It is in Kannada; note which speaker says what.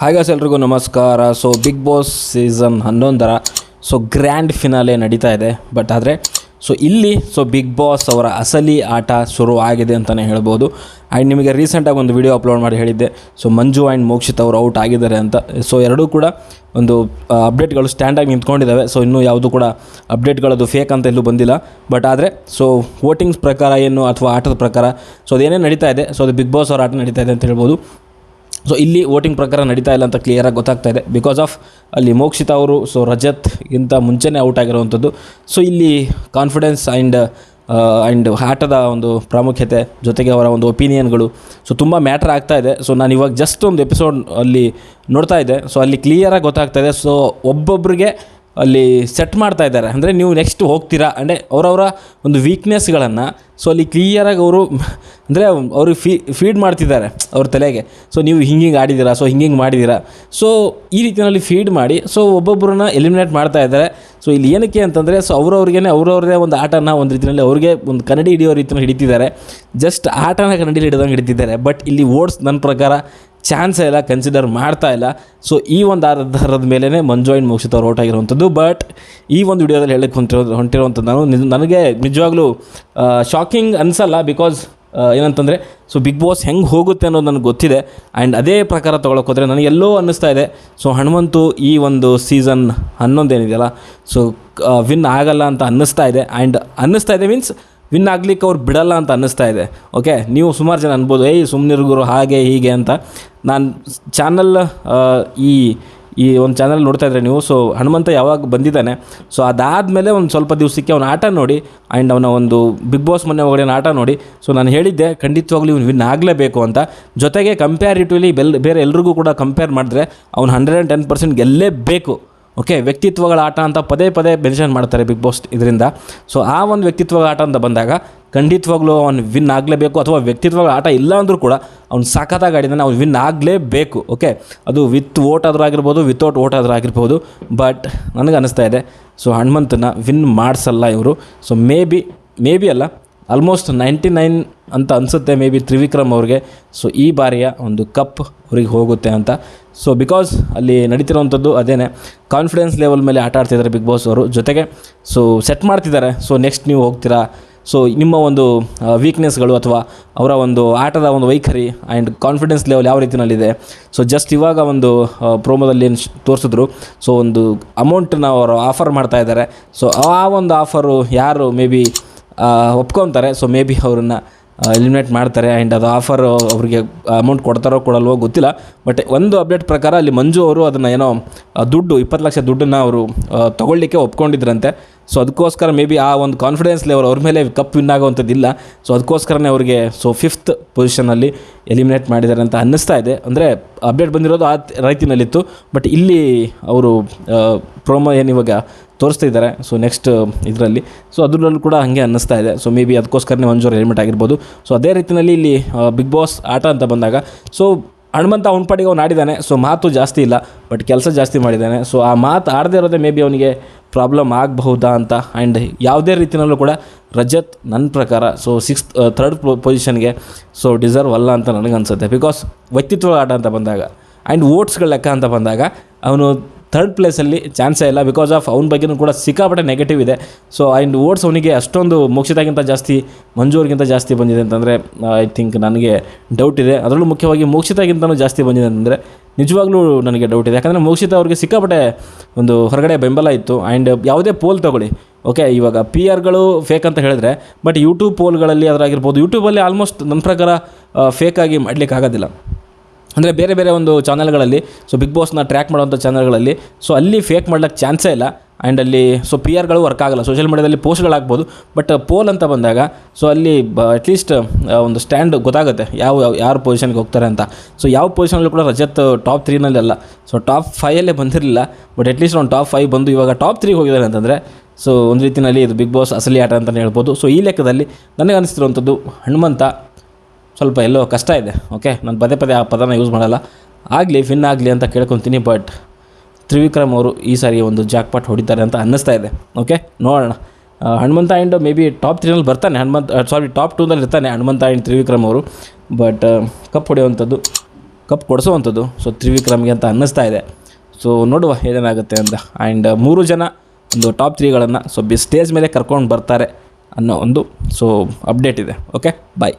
Speaker 1: ಹಾಗಾಸ್ ಎಲ್ರಿಗೂ ನಮಸ್ಕಾರ. ಸೊ ಬಿಗ್ ಬಾಸ್ ಸೀಸನ್ ಹನ್ನೊಂದರ ಸೊ ಗ್ರ್ಯಾಂಡ್ ಫಿನಾಲೆ ನಡೀತಾ ಇದೆ. ಬಟ್ ಆದರೆ ಸೊ ಇಲ್ಲಿ ಸೊ ಬಿಗ್ ಬಾಸ್ ಅವರ ಅಸಲಿ ಆಟ ಶುರು ಆಗಿದೆ ಅಂತಲೇ ಹೇಳ್ಬೋದು. ಆ್ಯಂಡ್ ನಿಮಗೆ ರೀಸೆಂಟಾಗಿ ಒಂದು ವಿಡಿಯೋ ಅಪ್ಲೋಡ್ ಮಾಡಿ ಹೇಳಿದ್ದೆ. ಸೊ ಮಂಜು ಆ್ಯಂಡ್ ಮೋಕ್ಷಿತ್ ಅವರು ಔಟ್ ಆಗಿದ್ದಾರೆ ಅಂತ. ಸೊ ಎರಡೂ ಕೂಡ ಒಂದು ಅಪ್ಡೇಟ್ಗಳು ಸ್ಟ್ಯಾಂಡಾಗಿ ನಿಂತ್ಕೊಂಡಿದ್ದಾವೆ. ಸೊ ಇನ್ನೂ ಯಾವುದು ಕೂಡ ಅಪ್ಡೇಟ್ಗಳದು ಫೇಕ್ ಅಂತ ಎಲ್ಲೂ ಬಂದಿಲ್ಲ. ಬಟ್ ಆದರೆ ಸೊ ವೋಟಿಂಗ್ಸ್ ಪ್ರಕಾರ ಏನು ಅಥವಾ ಆಟದ ಪ್ರಕಾರ ಸೊ ಅದೇನೇ ನಡೀತಾ ಇದೆ. ಸೊ ಅದು ಬಿಗ್ ಬಾಸ್ ಅವರ ಆಟ ನಡೀತಾ ಇದೆ ಅಂತ ಹೇಳ್ಬೋದು. ಸೊ ಇಲ್ಲಿ ವೋಟಿಂಗ್ ಪ್ರಕಾರ ನಡೀತಾ ಇಲ್ಲ ಅಂತ ಕ್ಲಿಯರಾಗಿ ಗೊತ್ತಾಗ್ತಾ ಇದೆ. ಬಿಕಾಸ್ ಆಫ್ ಅಲ್ಲಿ ಮೋಕ್ಷಿತ ಅವರು ಸೊ ರಜತ್ಗಿಂತ ಮುಂಚೆನೇ ಔಟ್ ಆಗಿರುವಂಥದ್ದು. ಸೊ ಇಲ್ಲಿ ಕಾನ್ಫಿಡೆನ್ಸ್ ಆ್ಯಂಡ್ ಆ್ಯಂಡ್ ಆಟದ ಒಂದು ಪ್ರಾಮುಖ್ಯತೆ ಜೊತೆಗೆ ಅವರ ಒಂದು ಒಪಿನಿಯನ್ಗಳು ಸೊ ತುಂಬ ಮ್ಯಾಟ್ರ್ ಆಗ್ತಾ ಇದೆ. ಸೊ ನಾನು ಇವಾಗ ಜಸ್ಟ್ ಒಂದು ಎಪಿಸೋಡ್ ಅಲ್ಲಿ ನೋಡ್ತಾ ಇದ್ದೆ. ಸೊ ಅಲ್ಲಿ ಕ್ಲಿಯರಾಗಿ ಗೊತ್ತಾಗ್ತಾ ಇದೆ. ಸೊ ಒಬ್ಬೊಬ್ಬರಿಗೆ ಅಲ್ಲಿ ಸೆಟ್ ಮಾಡ್ತಾ ಇದ್ದಾರೆ. ಅಂದರೆ ನೀವು ನೆಕ್ಸ್ಟ್ ಹೋಗ್ತೀರಾ? ಅಂದರೆ ಅವರವರ ಒಂದು ವೀಕ್ನೆಸ್ಗಳನ್ನು ಸೊ ಅಲ್ಲಿ ಕ್ಲಿಯರಾಗಿ ಅವರು, ಅಂದರೆ ಅವ್ರಿಗೆ ಫೀ ಫೀಡ್ ಮಾಡ್ತಿದ್ದಾರೆ ಅವ್ರ ತಲೆಗೆ. ಸೊ ನೀವು ಹಿಂಗಿಂಗೆ ಆಡಿದ್ದೀರಾ? ಸೊ ಹಿಂಗಿಂಗೆ ಮಾಡಿದ್ದೀರಾ? ಸೊ ಈ ರೀತಿಯಲ್ಲಿ ಫೀಡ್ ಮಾಡಿ ಸೊ ಒಬ್ಬೊಬ್ಬರನ್ನ ಎಲಿಮಿನೇಟ್ ಮಾಡ್ತಾ ಇದ್ದಾರೆ. ಸೊ ಇಲ್ಲಿ ಏನಕ್ಕೆ ಅಂತಂದರೆ ಸೊ ಅವ್ರವ್ರಿಗೆ ಅವ್ರವ್ರದೇ ಒಂದು ಆಟನ ಒಂದು ರೀತಿಯಲ್ಲಿ ಅವ್ರಿಗೆ ಒಂದು ಕನ್ನಡಿ ಹಿಡಿಯೋ ರೀತಿಯಲ್ಲಿ ಹಿಡಿತಿದ್ದಾರೆ. ಜಸ್ಟ್ ಆಟನ ಕನ್ನಡಿಲಿ ಹಿಡಿದಂಗೆ ಹಿಡಿತಿದ್ದಾರೆ. ಬಟ್ ಇಲ್ಲಿ ಓಡ್ಸ್ ನನ್ನ ಪ್ರಕಾರ ಚಾನ್ಸೇ ಇಲ್ಲ ಕನ್ಸಿಡರ್ ಮಾಡ್ತಾ ಇಲ್ಲ. ಸೊ ಈ ಒಂದು ಆಧಾರದ ಮೇಲೇ ಮಂಜು ಆ್ಯಂಡ್ ಮೋಕ್ಷಿತ್ ಅವ್ರು ಔಟ್ ಆಗಿರುವಂಥದ್ದು ಬಟ್ ಈ ಒಂದು ವಿಡಿಯೋದಲ್ಲಿ ಹೇಳಕ್ಕೆ ಹೊಂಟಿರೋ ಹೊಂಟಿರುವಂಥದ್ದು ನಾನು ನನಗೆ ನಿಜವಾಗ್ಲೂ ಶಾಕಿಂಗ್ ಅನಿಸಲ್ಲ ಬಿಕಾಸ್ ಏನಂತಂದರೆ ಸೊ ಬಿಗ್ ಬಾಸ್ ಹೆಂಗೆ ಹೋಗುತ್ತೆ ಅನ್ನೋದು ನನಗೆ ಗೊತ್ತಿದೆ. ಆ್ಯಂಡ್ ಅದೇ ಪ್ರಕಾರ ತೊಗೊಳಕ್ಕೆ ಹೋದರೆ ನನಗೆ ಎಲ್ಲೋ ಅನ್ನಿಸ್ತಾ ಇದೆ. ಸೊ ಹನುಮಂತು ಈ ಒಂದು ಸೀಸನ್ ಹನ್ನೊಂದೇನಿದೆಯಲ್ಲ ಸೊ ವಿನ್ ಆಗಲ್ಲ ಅಂತ ಅನ್ನಿಸ್ತಾ ಇದೆ. ಆ್ಯಂಡ್ ಅನ್ನಿಸ್ತಾ ಇದೆ ಮೀನ್ಸ್ ವಿನ್ ಆಗ್ಲಿಕ್ಕೆ ಅವ್ರು ಬಿಡಲ್ಲ ಅಂತ ಅನ್ನಿಸ್ತಾ ಇದೆ. ಓಕೆ ನೀವು ಸುಮಾರು ಜನ ಅನ್ಬೋದು, ಏಯ್ ಸುಮ್ಮನಿರ್ಗುರು ಹಾಗೆ, ಹೀಗೆ ಅಂತ. ನಾನು ಚಾನಲ್ ಈ ಈ ಒಂದು ಚಾನಲ್ ನೋಡ್ತಾ ಇದ್ರೆ ನೀವು ಸೊ ಹನುಮಂತ ಯಾವಾಗ ಬಂದಿದ್ದಾನೆ ಸೊ ಅದಾದಮೇಲೆ ಒಂದು ಸ್ವಲ್ಪ ದಿವಸಕ್ಕೆ ಅವನ ಆಟ ನೋಡಿ ಆ್ಯಂಡ್ ಅವನ ಒಂದು ಬಿಗ್ ಬಾಸ್ ಮೊನ್ನೆ ಒಳಗಡೆ ಆಟ ನೋಡಿ. ಸೊ ನಾನು ಹೇಳಿದ್ದೆ, ಖಂಡಿತವಾಗ್ಲೂ ಇವ್ನು ವಿನ್ ಆಗಲೇಬೇಕು ಅಂತ. ಜೊತೆಗೆ ಕಂಪ್ಯಾರಿಟಿವ್ಲಿ ಬೆಲ್, ಬೇರೆ ಎಲ್ರಿಗೂ ಕೂಡ ಕಂಪೇರ್ ಮಾಡಿದ್ರೆ, ಅವ್ನು ಹಂಡ್ರೆಡ್ ಆ್ಯಂಡ್ ಟೆನ್ ಪರ್ಸೆಂಟ್ ಗೆಲ್ಲೇಬೇಕು. ಓಕೆ ವ್ಯಕ್ತಿತ್ವಗಳ ಆಟ ಅಂತ ಪದೇ ಪದೇ ಮೆನ್ಷನ್ ಮಾಡ್ತಾರೆ ಬಿಗ್ ಬಾಸ್ ಇದರಿಂದ. ಸೊ ಆ ಒಂದು ವ್ಯಕ್ತಿತ್ವಗಳ ಆಟ ಅಂತ ಬಂದಾಗ ಖಂಡಿತವಾಗ್ಲೂ ಅವ್ನು ವಿನ್ ಆಗಲೇಬೇಕು ಅಥವಾ ವ್ಯಕ್ತಿತ್ವಗಳ ಆಟ ಇಲ್ಲ ಅಂದರೂ ಕೂಡ ಅವ್ನು ಸಖತ್ತಾಗಿ ಆಡಿದಾನೆ ಅವ್ನು ವಿನ್ ಆಗಲೇಬೇಕು ಓಕೆ ಅದು ವಿತ್ ವೋಟ್ ಆದರೂ ಆಗಿರ್ಬೋದು ವಿತೌಟ್ ವೋಟ್ ಆದರೂ ಆಗಿರ್ಬೋದು ಬಟ್ ನನಗೆ ಅನಿಸ್ತಾ ಇದೆ ಸೊ ಹನುಮಂತನ ವಿನ್ ಮಾಡಿಸಲ್ಲ ಇವರು. So maybe maybe ಅಲ್ಲ ಆಲ್ಮೋಸ್ಟ್ ನೈಂಟಿ ನೈನ್ ಅಂತ ಅನಿಸುತ್ತೆ ಮೇ ಬಿ ತ್ರಿವಿಕ್ರಮ್ ಅವ್ರಿಗೆ. ಸೊ ಈ ಬಾರಿಯ ಒಂದು ಕಪ್ ಅವ್ರಿಗೆ ಹೋಗುತ್ತೆ ಅಂತ. ಸೊ ಬಿಕಾಸ್ ಅಲ್ಲಿ ನಡೀತಿರೋವಂಥದ್ದು ಅದೇನೆ. ಕಾನ್ಫಿಡೆನ್ಸ್ ಲೆವೆಲ್ ಮೇಲೆ ಆಟ ಆಡ್ತಿದ್ದಾರೆ ಬಿಗ್ ಬಾಸ್ ಅವರು. ಜೊತೆಗೆ ಸೊ ಸೆಟ್ ಮಾಡ್ತಿದ್ದಾರೆ. ಸೊ ನೆಕ್ಸ್ಟ್ ನೀವು ಹೋಗ್ತೀರಾ? ಸೊ ನಿಮ್ಮ ಒಂದು ವೀಕ್ನೆಸ್ಗಳು ಅಥವಾ ಅವರ ಒಂದು ಆಟದ ಒಂದು ವೈಖರಿ ಆ್ಯಂಡ್ ಕಾನ್ಫಿಡೆನ್ಸ್ ಲೆವೆಲ್ ಯಾವ ರೀತಿಯಲ್ಲಿದೆ? ಸೊ ಜಸ್ಟ್ ಇವಾಗ ಒಂದು ಪ್ರೋಮೋದಲ್ಲಿ ಏನು ತೋರಿಸಿದ್ರು. ಸೊ ಒಂದು ಅಮೌಂಟನ್ನ ಅವರು ಆಫರ್ ಮಾಡ್ತಾ ಇದ್ದಾರೆ. ಸೊ ಆ ಒಂದು ಆಫರು ಯಾರು ಮೇ ಬಿ ಒಪ್ಕೊತಾರೆ. ಸೊ ಮೇ ಬಿ ಅವ್ರನ್ನ ಎಲಿಮಿನೇಟ್ ಮಾಡ್ತಾರೆ ಆ್ಯಂಡ್ ಅದು ಆಫರ್ ಅವರಿಗೆ ಅಮೌಂಟ್ ಕೊಡ್ತಾರೋ ಕೊಡಲ್ವೋ ಗೊತ್ತಿಲ್ಲ. ಬಟ್ ಒಂದು ಅಪ್ಡೇಟ್ ಪ್ರಕಾರ ಅಲ್ಲಿ ಮಂಜು ಅವರು ಅದನ್ನು ಏನೋ ದುಡ್ಡು, ಇಪ್ಪತ್ತು ಲಕ್ಷ ದುಡ್ಡನ್ನು ಅವರು ತೊಗೊಳ್ಳಿಕ್ಕೆ ಒಪ್ಕೊಂಡಿದ್ರಂತೆ. ಸೊ ಅದಕ್ಕೋಸ್ಕರ ಮೇ ಬಿ ಆ ಒಂದು ಕಾನ್ಫಿಡೆನ್ಸ್ ಲೆವೆಲ್ ಅವ್ರ ಮೇಲೆ ಕಪ್ ವಿನ್ ಆಗುವಂಥದ್ದಿಲ್ಲ. ಸೊ ಅದಕ್ಕೋಸ್ಕರನೇ ಅವರಿಗೆ ಸೊ ಫಿಫ್ತ್ ಪೊಸಿಷನಲ್ಲಿ ಎಲಿಮಿನೇಟ್ ಮಾಡಿದ್ದಾರೆ ಅಂತ ಅನ್ನಿಸ್ತಾ ಇದೆ. ಅಂದರೆ ಅಪ್ಡೇಟ್ ಬಂದಿರೋದು ಆ ರೈತಿನಲ್ಲಿತ್ತು. ಬಟ್ ಇಲ್ಲಿ ಅವರು ಪ್ರೋಮೋ ಏನು ಇವಾಗ ತೋರಿಸ್ತಾ ಇದ್ದಾರೆ. ಸೊ ನೆಕ್ಸ್ಟ್ ಇದರಲ್ಲಿ. ಸೊ ಅದರಲ್ಲೂ ಕೂಡ ಹಾಗೆ ಅನ್ನಿಸ್ತಾ ಇದೆ. ಸೊ ಮೇ ಬಿ ಅದಕ್ಕೋಸ್ಕರನೇ ಜೋರು ಎಲಿಮಿನೇಟ್ ಆಗಿರ್ಬೋದು. ಸೊ ಅದೇ ರೀತಿಯಲ್ಲಿ ಇಲ್ಲಿ ಬಿಗ್ ಬಾಸ್ ಆಟ ಅಂತ ಬಂದಾಗ ಸೊ ಹನುಮಂತ ಅವನ ಪಾಡಿಗೆ ಅವ್ನು ಆಡಿದ್ದಾನೆ. ಸೊ ಮಾತು ಜಾಸ್ತಿ ಇಲ್ಲ. ಬಟ್ ಕೆಲಸ ಜಾಸ್ತಿ ಮಾಡಿದ್ದಾನೆ. ಸೊ ಆ ಮಾತು ಆಡದೇ ಇರೋದೇ ಮೇ ಬಿ ಅವನಿಗೆ ಪ್ರಾಬ್ಲಮ್ ಆಗಬಹುದಾ ಅಂತ ಆ್ಯಂಡ್ ಯಾವುದೇ ರೀತಿಯಲ್ಲೂ ಕೂಡ ರಜತ್ ನನ್ನ ಪ್ರಕಾರ ಸೊ ಸಿಕ್ಸ್ತ್ ಥರ್ಡ್ ಪೊಸಿಷನ್ಗೆ ಸೊ ಡಿಸರ್ವ್ ಅಲ್ಲ ಅಂತ ನನಗನ್ಸುತ್ತೆ. ಬಿಕಾಸ್ ವ್ಯಕ್ತಿತ್ವ ಆಟ ಅಂತ ಬಂದಾಗ ಆ್ಯಂಡ್ ಓಟ್ಸ್ಗಳ ಲೆಕ್ಕ ಅಂತ ಬಂದಾಗ, ಅವನು ಥರ್ಡ್ ಪ್ಲೇಸಲ್ಲಿ ಚಾನ್ಸೇ ಇಲ್ಲ. ಬಿಕಾಸ್ ಆಫ್ ಅವ್ನ ಬಗ್ಗೆನೂ ಕೂಡ ಸಿಕ್ಕಾಪಟ್ಟೆ ನೆಗೆಟಿವ್ ಇದೆ. ಸೊ ಆ್ಯಂಡ್ ಓಟ್ಸ್ ಅವನಿಗೆ ಅಷ್ಟೊಂದು ಮೋಕ್ಷಿತಾಗಿಂತ ಜಾಸ್ತಿ, ಮಂಜೂರಿಗಿಂತ ಜಾಸ್ತಿ ಬಂದಿದೆ ಅಂತಂದರೆ ಐ ಥಿಂಕ್ ನನಗೆ ಡೌಟ್ ಇದೆ. ಅದರಲ್ಲೂ ಮುಖ್ಯವಾಗಿ ಮೋಕ್ಷಿತಾಗಿಂತನೂ ಜಾಸ್ತಿ ಬಂದಿದೆ ಅಂತಂದರೆ ನಿಜವಾಗ್ಲೂ ನನಗೆ ಡೌಟ್ ಇದೆ. ಯಾಕಂದರೆ ಮೋಕ್ಷಿತ ಅವ್ರಿಗೆ ಸಿಕ್ಕಾಪಟ್ಟೆ ಒಂದು ಹೊರಗಡೆ ಬೆಂಬಲ ಇತ್ತು. ಆ್ಯಂಡ್ ಯಾವುದೇ ಪೋಲ್ ತಗೊಳ್ಳಿ. ಓಕೆ ಇವಾಗ ಪಿ ಆರ್ಗಳು ಫೇಕ್ ಅಂತ ಹೇಳಿದ್ರೆ ಬಟ್ ಯೂಟ್ಯೂಬ್ ಪೋಲ್ಗಳಲ್ಲಿ ಅದರಾಗಿರ್ಬೋದು. ಯೂಟ್ಯೂಬಲ್ಲಿ ಆಲ್ಮೋಸ್ಟ್ ನನ್ನ ಪ್ರಕಾರ ಫೇಕಾಗಿ ಮಾಡಲಿಕ್ಕೆ ಆಗೋದಿಲ್ಲ ಅಂದರೆ ಬೇರೆ ಬೇರೆ ಒಂದು ಚಾನಲ್ಗಳಲ್ಲಿ ಸೊ ಬಿಗ್ ಬಾಸ್ನ ಟ್ರ್ಯಾಕ್ ಮಾಡುವಂಥ ಚಾನಲ್ಗಳಲ್ಲಿ ಸೊ ಅಲ್ಲಿ ಫೇಕ್ ಮಾಡ್ಲಿಕ್ಕೆ ಚಾನ್ಸೇ ಇಲ್ಲ. ಆ್ಯಂಡ್ ಅಲ್ಲಿ ಸೊ ಪಿ ಆರ್ಗಳು ವರ್ಕ್ ಆಗಲ್ಲ. ಸೋಷಿಯಲ್ ಮೀಡಿಯಾದಲ್ಲಿ ಪೋಸ್ಟ್ಗಳಾಗ್ಬೋದು ಬಟ್ ಪೋಲ್ ಅಂತ ಬಂದಾಗ ಸೊ ಅಲ್ಲಿ, ಬ ಅಟ್ಲೀಸ್ಟ್ ಒಂದು ಸ್ಟ್ಯಾಂಡ್ ಗೊತ್ತಾಗುತ್ತೆ. ಯಾವ ಯಾರು ಪೊಸಿಷನ್ಗೆ ಹೋಗ್ತಾರೆ ಅಂತ. ಸೊ ಯಾವ ಪೊಸಿಷನಲ್ಲೂ ಕೂಡ ರಜತ್ ಟಾಪ್ ತ್ರೀನಲ್ಲಿ ಅಲ್ಲ. ಸೊ ಟಾಪ್ ಫೈಯಲ್ಲೇ ಬಂದಿರಲಿಲ್ಲ. ಬಟ್ ಅಟ್ಲೀಸ್ಟ್ ಒಂದು ಟಾಪ್ ಫೈವ್ ಬಂದು ಇವಾಗ ಟಾಪ್ ತ್ರೀಗೆ ಹೋಗಿದ್ದಾರೆ ಅಂತಂದರೆ ಸೊ ಒಂದು ರೀತಿಯಲ್ಲಿ ಇದು ಬಿಗ್ ಬಾಸ್ ಅಸಲಿ ಆಟ ಅಂತಲೇ ಹೇಳ್ಬೋದು. ಸೊ ಈ ಲೆಕ್ಕದಲ್ಲಿ ನನಗೆ ಅನಿಸ್ತಿರುವಂಥದ್ದು ಹನುಮಂತ ಸ್ವಲ್ಪ ಎಲ್ಲೋ ಕಷ್ಟ ಇದೆ. ಓಕೆ ನಾನು ಪದೇ ಪದೇ ಆ ಪದನ ಯೂಸ್ ಮಾಡಲ್ಲ. ಆಗಲಿ ವಿನ್ ಆಗಲಿ ಅಂತ ಕೇಳ್ಕೊತೀನಿ ಬಟ್ ತ್ರಿವಿಕ್ರಮ್ ಅವರು ಈ ಸಾರಿ ಒಂದು ಜಾಕ್ಪಾಟ್ ಹೊಡಿತಾರೆ ಅಂತ ಅನ್ನಿಸ್ತಾ ಇದೆ. ಓಕೆ ನೋಡೋಣ. Hanumantha and maybe top ತ್ರೀನಲ್ಲಿ ಬರ್ತಾನೆ. ಹನುಮಂತ್ ಸಾರಿ ಟಾಪ್ ಟೂನಲ್ಲಿ ಇರ್ತಾನೆ ಹನುಮಂತ ಆ್ಯಂಡ್ ತ್ರಿವಿಕ್ರಮ್ ಅವರು. ಬಟ್ ಕಪ್ ಹೊಡೆಯುವಂಥದ್ದು ಕಪ್ ಕೊಡಿಸುವಂಥದ್ದು ಸೊ ತ್ರಿವಿಕ್ರಮ್ಗೆ ಅಂತ ಅನ್ನಿಸ್ತಾ ಇದೆ. ಸೊ ನೋಡುವ ಏನೇನಾಗುತ್ತೆ ಅಂತ. ಆ್ಯಂಡ್ ಮೂರು ಜನ ಒಂದು ಟಾಪ್ ತ್ರೀಗಳನ್ನು ಸೊ ಬಿ ಸ್ಟೇಜ್ ಮೇಲೆ ಕರ್ಕೊಂಡು ಬರ್ತಾರೆ ಅನ್ನೋ ಒಂದು ಸೊ ಅಪ್ಡೇಟ್ ಇದೆ. Okay bye